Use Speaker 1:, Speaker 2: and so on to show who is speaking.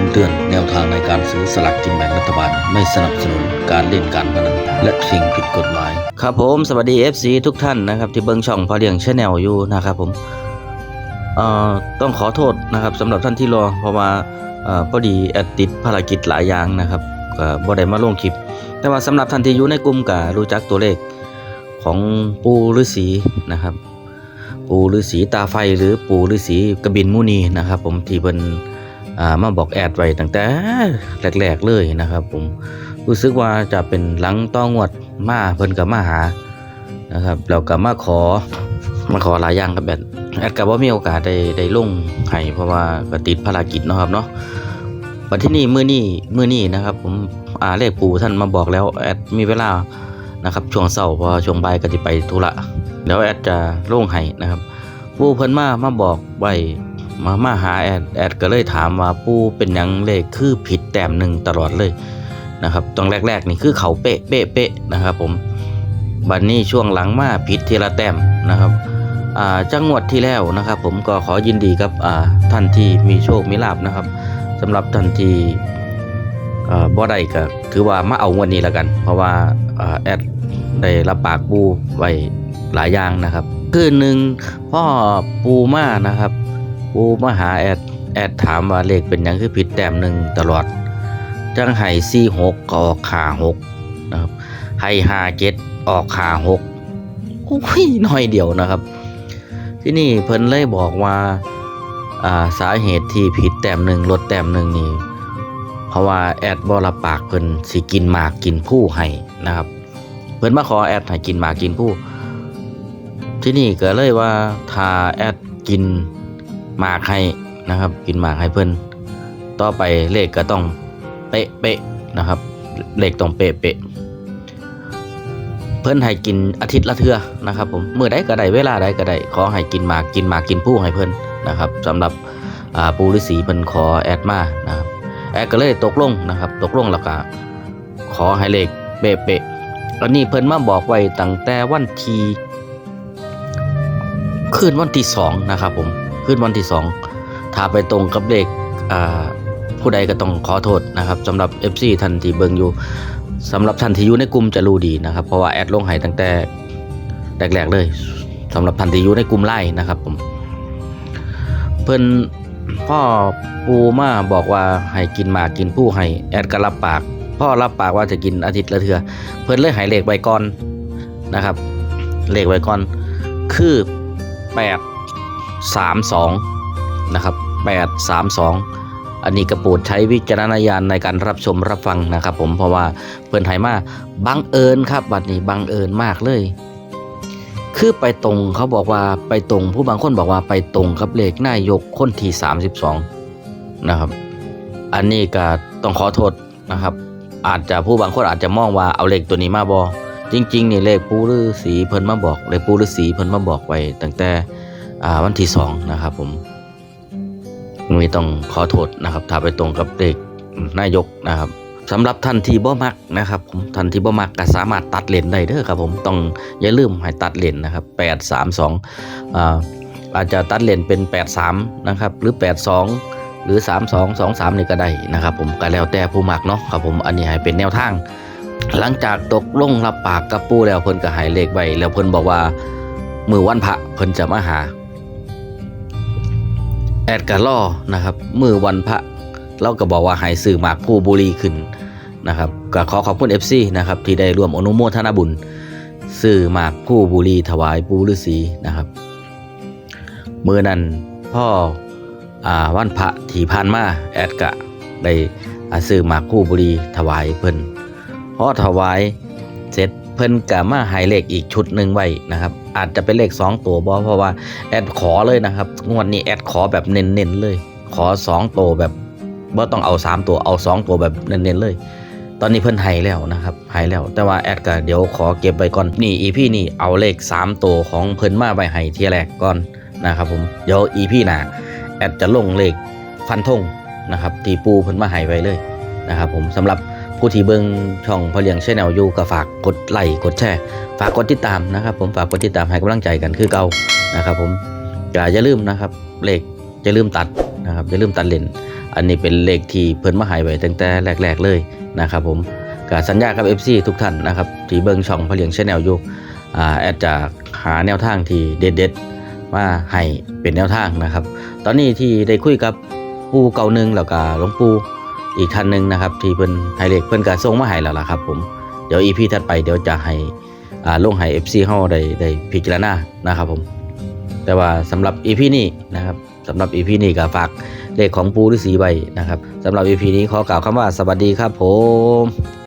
Speaker 1: ำเตือนแนวทางในการซื้อสลากกินแบ่งรัฐบาล ไม่สนับสนุนการเล่นการพนันและสิ่งผิดกฎหมาย
Speaker 2: ครับผมสวัสดี FC ทุกท่านนะครับ ที่เบิ่งช่องพอเลี้ยงชแนลอยู่นะครับผมเอ่อต้องขอโทษนะครับสำหรับท่านที่รอเพราะว่าเอ่อพอดีแอดติดภารกิจหลายอย่างนะครับก็บ่ได้มาลงคลิป แต่ว่าสำหรับท่านที่อยู่ในกลุ่มก็รู้จักตัวเลขของปูฤาษีนะครับ ปูฤาษีตาไฟหรือปูฤาษีกระบินมุนีนะครับ ผมที่เพิ่น อ่ามาบอกแอดไว้ตั้งแต่แรกๆเลยนะครับ ผมรู้สึกว่าจะเป็นหลังต้องวดมาเพิ่นก็มาหานะครับแล้วก็มาขอมาขอหลายอย่างกับแอดแอดก็บ่มีโอกาสได้ได้ลงให้เพราะว่าก็ติดภารกิจเนาะครับเนาะวันที่นี่มื้อนี้มื้อนี้นะครับ ผมอ่าเลขปู่ท่านมาบอกแล้วแอดมีเวลานะครับช่วงเช้าเพอช่วงบ่ายก็สิไปธุระแล้วแอดจะลงให้นะครับปู่เพิ่นมามาบอกไว้ มามาหาแอดแอดก็เลยถามว่าปูเป็นยังเลขคือผิดแต้มหนึ่งตลอดเลยนะครับตอนแรกๆนี่คือเขาเป๊ะเป๊ะเป๊ะนะครับผมบันนี้ช่วงหลังมาผิดทีละแต้มนะครับจังหวัดที่แล้วนะครับ ผมก็ขอยินดีกับท่านที่มีโชคมีลาบนะครับสำหรับท่านที่อ่าบ่ได้ก็ถือว่ามาเอางวดนี้แล้วกัน เพราะว่าอแอดได้รับปากปูไว้หลายอย่างนะครับ คืนหนึ่งพ่อปูมานะครับ ปูมาหาแอดแอดถามว่าเลขเป็นยังคือผิดแต้มหนึ่งตลอด จังไห้สี่หกก็ออกขาหกนะครับไห้ห้าเจ็ดออกขาหกโอ้ยน้อยเดียวนะครับ ที่นี่เพิ่นเลยบอกว่าอ่าสาเหตุที่ผิดแต้มหนึ่งลดแต้มหนึ่งนี่เพราะว่าแอดบอละปากเพิ่นสิกินหมากกินผู้ให้นะครับ เพิ่นมาขอแอดให้กินหมากกินผู้ที่นี่ก็เลยว่าถ้าแอดกิน หมากให้นะครับ กินหมากให้เพิ่อนต่อไปเลขก็ต้องเป๊ะเป๊ะนะครับ เลขต้องเป๊ะเป๊ะเพิ่อนให้กินอาทิตย์ละเทื่อนะครับผมเมื่อใดก็ได้เวลาใดก็ได้ขอให้กินหมากกินหมากกินผู้ให้เพิ่อนนะครับสำหรับปูฤาษีเพิ่นขอแอดมานะครับแอดก็เลยตกลงนะครับ ตกลงแล้วก็ขอให้เลขเป๊ะเป๊ะอันนี้เพิ่นมาบอกไว้ตั้งแต่วันที่คืนวันที่สองนะครับผม คืนวันที่สองถ้าไปตรงกับเลขผู้ใดก็ต้องขอโทษนะครับสำหรับ FC ท่านทีเบิงอยู่สำหรับท่านทีอยู่ในกลุ่มจะรู้ดีนะครับเพราะว่าแอดลงให้ตั้งแต่แรกๆเลยสำหรับท่านทีอยู่ในกลุ่มไล่นะครับผมเพิ่นพ่อปูมาบอกว่าให้กินหมากกินผู้ให้แอดก็รับปาก พ่อรับปากว่าจะกินอาทิตย์ละเทือเพิ่นเลยให้เลขไว้ก่อนนะครับเลขไว้ก่อนคือ8 3 2นะครับ8 3 2 อันนี้กระปรดใช้วิจารณญาณในการรับชมรับฟังนะครับผมเพราะว่าเพิ่นไทยมาบังเอิญครับบัดนี้บังเอิญมากเลย คือไปตรงเขาบอกว่าไปตรงผู้บางคนบอกว่าไปตรงกับเลขนายกคนที่ 32นะครับ อันนี้ก็ต้องขอโทษนะครับ อาจจะผู้บางคนอาจจะมองว่าเอาเลขตัวนี้มาบอจริงๆนี่เลขปูฤาษีเพิ่นมาบอกเลขปูฤาษีเพิ่นมาบอกไว้ตั้งแต่ วันที่สองนะครับ ผมมีต้องขอโทษนะครับ ถ้าไปตรงกับเลขนายกนะครับสำหรับท่านที่บ่มักนะครับผมท่านที่บ่มักก็สามารถตัดเลนได้เด้อครับ ผมต้องอย่าลืมให้ตัดเลนนะครับ8 3 2อ่าอาจจะตัดเลนเป็น8 3นะครับ หรือ8 2หรือ 3 2 2 3นี่ก็ได้นะครับ ผมก็แล้วแต่ผู้มักเนาะครับผมอันนี้ให้เป็นแนวทาง หลังจากตกลงรับปากกับปู่แล้วเพิ่นก็ให้เลขไว้แล้วเพิ่นบอกว่ามือวันพระเพิ่นจะมาหา ดก็ล่อนะครับมือวันพระเราก็บอกว่าให้ซื้อหมากผู้บุรีขึ้นนะครับก็ขอขอบคุณ FC นะครับที่ได้ร่วมอนุโมทนาบุญซื้อหมากผู้บุรีถวายปูฤาษีนะครับมือนั้นพ่ออาวันพระที่ผ่านมาแอดก็ได้อ่าซื้อหมากผู้บุรีถวายเพิ่นพอถวายเสร็จ เพิ่นกะมาให้เลขอีกชุดหนึ่งไว้นะครับ อาจจะเป็นเลขสองตัวบอเพราะว่าแอดขอเลยนะครับ งวดนี้แอดขอแบบเน้นๆเลย ขอสองตัวแบบบ่ต้องเอาสามตัวเอาสองตัวแบบเน้นๆเลย ตอนนี้เพิ่นให้แล้วนะครับให้แล้ว แต่ว่าแอดก็เดี๋ยวขอเก็บไว้ก่อนนี่อีพี่นี่เอาเลขสามตัวของเพิ่นมาไว้ให้เทียแรกก่อนนะครับผมเดี๋ยวอีพี่หน้าแอดจะลงเลขฟันธงนะครับที่ปูเพิ่นมาให้ไว้เลยนะครับผมสำหรับ ผู้ที่เบิ่งช่องพอเลี้ยงชแนลอยู่ก็ฝากกดไลค์กดแชร์ฝากกดติดตามนะครับผมฝากกดติดตามให้กำลังใจกันคือเก่านะครับผมอย่าลืมนะครับเลขอย่าลืมตัดนะครับอย่าลืมตัดเลนอันนี้เป็นเลขที่เพิ่นมาหายไว้ตั้งแต่แรก ๆเลยนะครับผมก็สัญญากับ FC ทุกท่านนะครับที่เบิ่งช่องพอเลียงชาแนลอยู่อ่าแอดจะหาแนวทางที่เด็ดๆมาให้เป็นแนวทางนะครับ ตอนนี้ที่ได้คุยกับปู่เก่าหนึ่งแล้วก็หลวงปู่ อีกท่านหนึ่งนะครับ ที่เพิ่นไฮเลกเพิ่นกาส่งมาให้แล้วล่ะครับ ผมเดี๋ยวอีพีถัดไปเดี๋ยวจะให้อ่าลงให้ FC เฮาได้ได้พิจารณานะครับผม แต่ว่าสำหรับอีพีนี้นะครับสำหรับอีพีนี้ก็ฝากเลขของปูฤาษีใบนะครับสำหรับอีพีนี้ขอกล่าวคำว่าสวัสดีครับผม